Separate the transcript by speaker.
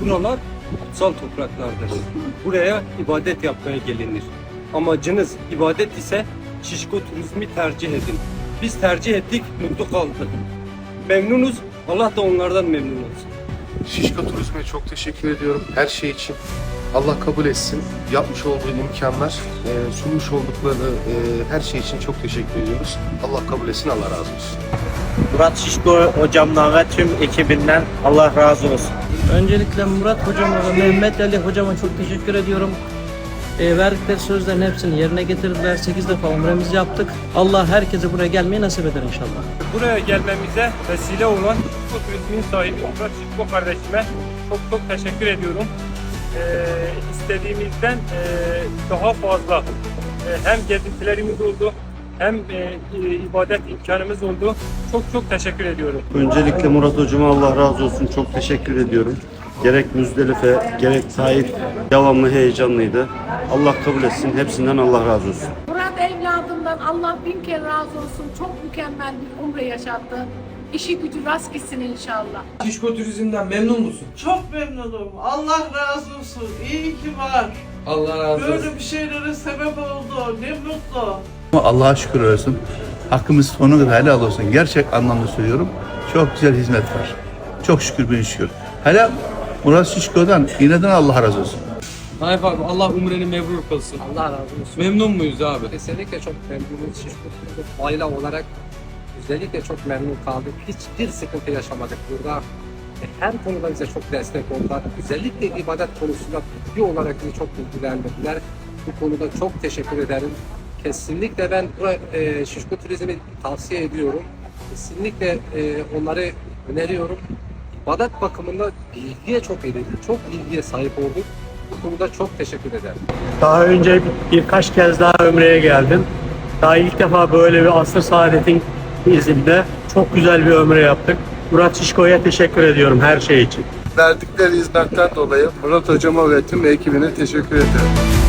Speaker 1: Buralar kutsal topraklardır. Buraya ibadet yapmaya gelinir. Amacınız ibadet ise Şişko turizmi tercih edin. Biz tercih ettik, mutlu kaldık. Memnunuz, Allah da onlardan memnun olsun.
Speaker 2: Şişko Turizm'e çok teşekkür ediyorum her şey için. Allah kabul etsin. Yapmış olduğu imkanlar, e, sunmuş oldukları e, her şey için çok teşekkür ediyoruz. Allah kabul etsin, Allah razı olsun.
Speaker 3: Murat Şişko hocamdan ve tüm ekibinden Allah razı olsun.
Speaker 4: Öncelikle Murat hocama ve Mehmet Ali hocama çok teşekkür ediyorum. E, verdikleri sözlerin hepsini yerine getirdiler. 8 defa umremizi yaptık. Allah herkese buraya gelmeyi nasip eder inşallah.
Speaker 1: Buraya gelmemize vesile olan Şişko turizmin sahibi Murat Şişko kardeşime çok çok teşekkür ediyorum. Ee, istediğimizden e, daha fazla e, hem gezintilerimiz oldu hem e, e, ibadet imkanımız oldu. Çok çok teşekkür ediyorum.
Speaker 5: Öncelikle Murat Hocama Allah razı olsun. Çok teşekkür ediyorum. Gerek Müzdelife, gerek Taif devamlı heyecanlıydı. Allah kabul etsin. Hepsinden Allah razı olsun.
Speaker 6: Murat evladından Allah bin kere razı olsun. Çok mükemmel bir umre yaşattı. İşi gücü rast gitsin inşallah.
Speaker 7: Şişko Turizm'den memnun musun?
Speaker 8: Çok memnunum. Allah razı olsun. İyi ki var.
Speaker 7: Allah razı olsun.
Speaker 8: Böyle bir şeylere sebep oldu. Ne mutlu.
Speaker 9: Allah'a şükür olsun. Hakkımız sonuna kadar helal olsun. Gerçek anlamda söylüyorum. Çok güzel hizmet var. Çok şükür bin şükür. Hele Murat Şişko'dan inadına Allah razı olsun.
Speaker 7: Naif abi Allah umreni mebrur kılsın.
Speaker 10: Allah razı olsun.
Speaker 7: Memnun muyuz abi?
Speaker 10: Kesinlikle çok memnunuz. Şişko aile olarak özellikle çok memnun kaldık. Hiçbir sıkıntı yaşamadık burada. E, Her konuda bize çok destek oldular. Özellikle ibadet konusunda bilgi olarak bizi çok bilgilendirdiler. Bu konuda çok teşekkür ederim. Kesinlikle ben bura, e, Şişko Turizm'i tavsiye ediyorum. Kesinlikle e, onları öneriyorum. İbadet bakımında bilgiye çok edildi. Çok bilgiye sahip olduk. Bu konuda çok teşekkür ederim.
Speaker 3: Daha önce birkaç kez daha Ömre'ye geldim. Daha ilk defa böyle bir asır saadetin izinde çok güzel bir ömre yaptık. Murat Şişko'ya teşekkür ediyorum her şey için.
Speaker 2: Verdikleri hizmetten dolayı Murat Hocama ve tüm ekibine teşekkür ederim.